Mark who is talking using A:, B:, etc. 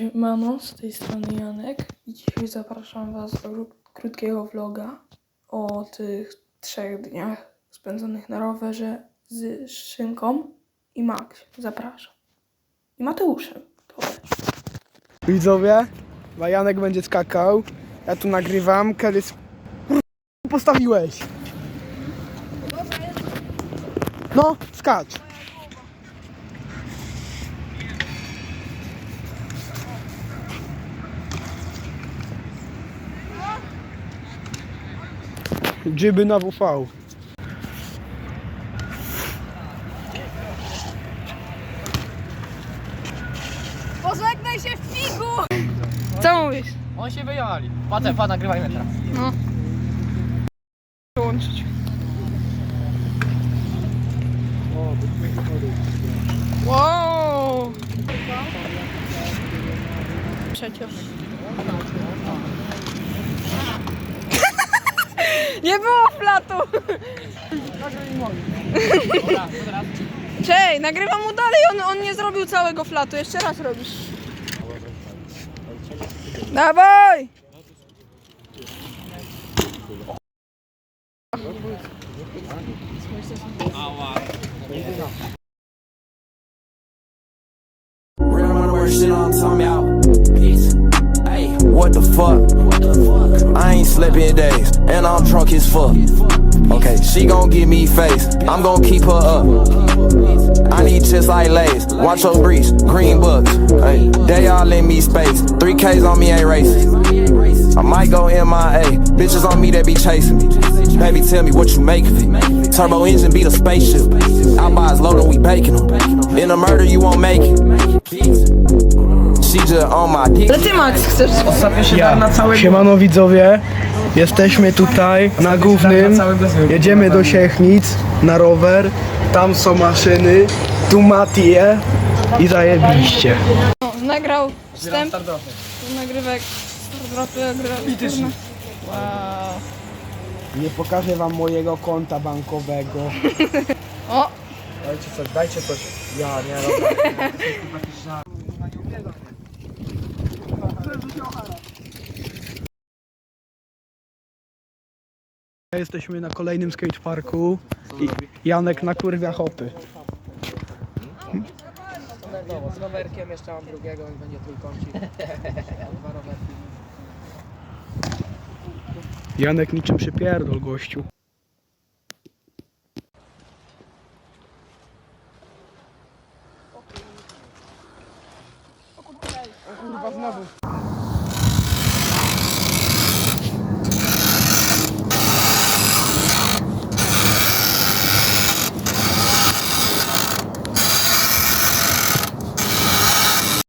A: Siemano, z tej strony Janek i dzisiaj zapraszam Was do kró- krótkiego vloga o tych trzech dniach spędzonych na rowerze z Szynką i Max. Zapraszam. I Mateuszem.
B: Widzowie, Janek będzie skakał. Ja tu nagrywam. Kiedy postawiłeś? No, skacz. Dżyby na WV.
C: Pożegnaj się w figu!
A: Co mówisz?
D: On się wyjechali. Patrz, pan nagrywajmy teraz.
A: No. Przyłączyć. Wow! Przecież. Nie było flatu! Czej, nagrywam mu dalej, on, on nie zrobił całego flatu. Jeszcze raz robisz. Dawaj!
E: Shit on time out. Peace. Hey, what the fuck? The? I ain't slept in days, and I'm drunk as fuck. Okay, she gon' give me face. I'm gon' keep her up. I need just like Lays. Watch your breeze, green books. Hey, they all let me space. 3Ks on me ain't racist. I might go MIA. Bitches on me that be chasing me. Baby, tell me what you make of it. Turbo engine beat a spaceship. Outbox loaded, we baking them. In a murder, you won't make it.
A: Ale ty Max chcesz.
D: Ostatnio się
B: Ja.
D: na całego...
B: Siemano widzowie, jesteśmy tutaj na głównym, jedziemy do Siechnic na rower, tam są maszyny, tu Matie i zajebiście.
A: O, nagrał wstęp,
D: Startowy.
A: nagrywek. Wow.
B: Nie pokażę wam mojego konta bankowego.
A: O,
D: Dajcie coś, dajcie coś. Ja, nie, dobra.
B: Jesteśmy na kolejnym skateparku i Janek na kurwia hopy.
D: Z rowerkiem jeszcze mam drugiego, więc będzie trójkącik. Dwa rowerki.
B: Janek niczym przypierdol gościu. O kurwa znowu.